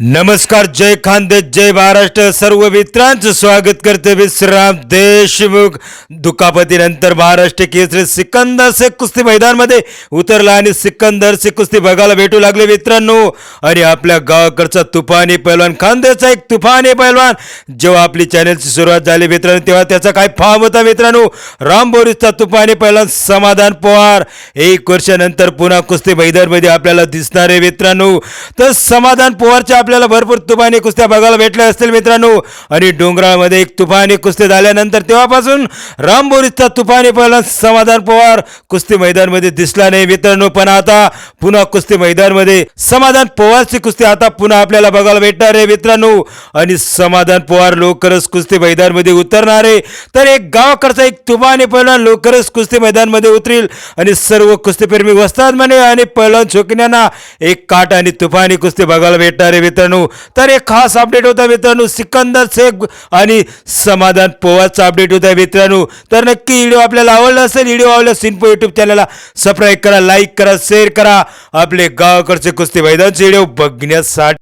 नमस्कार जय खानदेश जय महाराष्ट्र. सर्व मित्रांचं स्वागत करते विश्राम देशमुख. दुखापतीनंतर महाराष्ट्र केसरी सिकंदर से कुस्ती मैदानमध्ये उतरला आणि सिकंदर से कुस्ती बघायला भेटू लागले मित्रांनो. आणि आपल्या गावाकडचा तुफानी पैलवान खानदेशचा एक तुफानी पैलवान जेव्हा आपली चॅनलची सुरुवात झाली मित्रांनो तेव्हा त्याचा काय फार्म होता मित्रांनो? रामबोरीचा तुफानी पैलवान समाधान पवार. एक वर्षानंतर पुन्हा कुस्ती मैदानमध्ये आपल्याला दिसणार आहे मित्रांनो. तर समाधान पवारच्या आपल्याला भरपूर तुफानी कुस्त्या बघायला भेटल्या असतील मित्रांनो. आणि डोंगराळमध्ये एक तुफानी कुस्ती झाल्यानंतर तेव्हापासून रामबोरीचा तुफानी पहिला समाधान पवार कुस्ती मैदानमध्ये दिसला नाही मित्रांनो. पण आता पुन्हा कुस्ती मैदानमध्ये समाधान पवारची कुस्ती आता पुन्हा आपल्याला बघायला भेटणार आहे मित्रांनो. आणि समाधान पवार लवकरच कुस्ती मैदानमध्ये उतरणार आहे. तर एक गावाकडचा एक तुफानी पहिलवान लवकरच कुस्ती मैदानमध्ये उतरील. आणि सर्व कुस्तीप्रेमी वस्तात म्हणे आणि पहिलवान शौकीनांना एक काट आणि तुफानी कुस्ती बघायला भेटणार आहे मित्रांनो तर एक खास अपडेट होता मित्रांनो सिकंदर शेख आणि समाधान पोवाचा अपडेट होता मित्रांनो. तर नक्की व्हिडिओ आपल्याला आवडला असेल व्हिडिओ आवडला सिन्पो युट्यूब चॅनलला सबस्क्राईब करा लाईक करा शेअर करा. आपले गावाकडचे कुस्ती मैदानचे व्हिडिओ बघण्यासाठी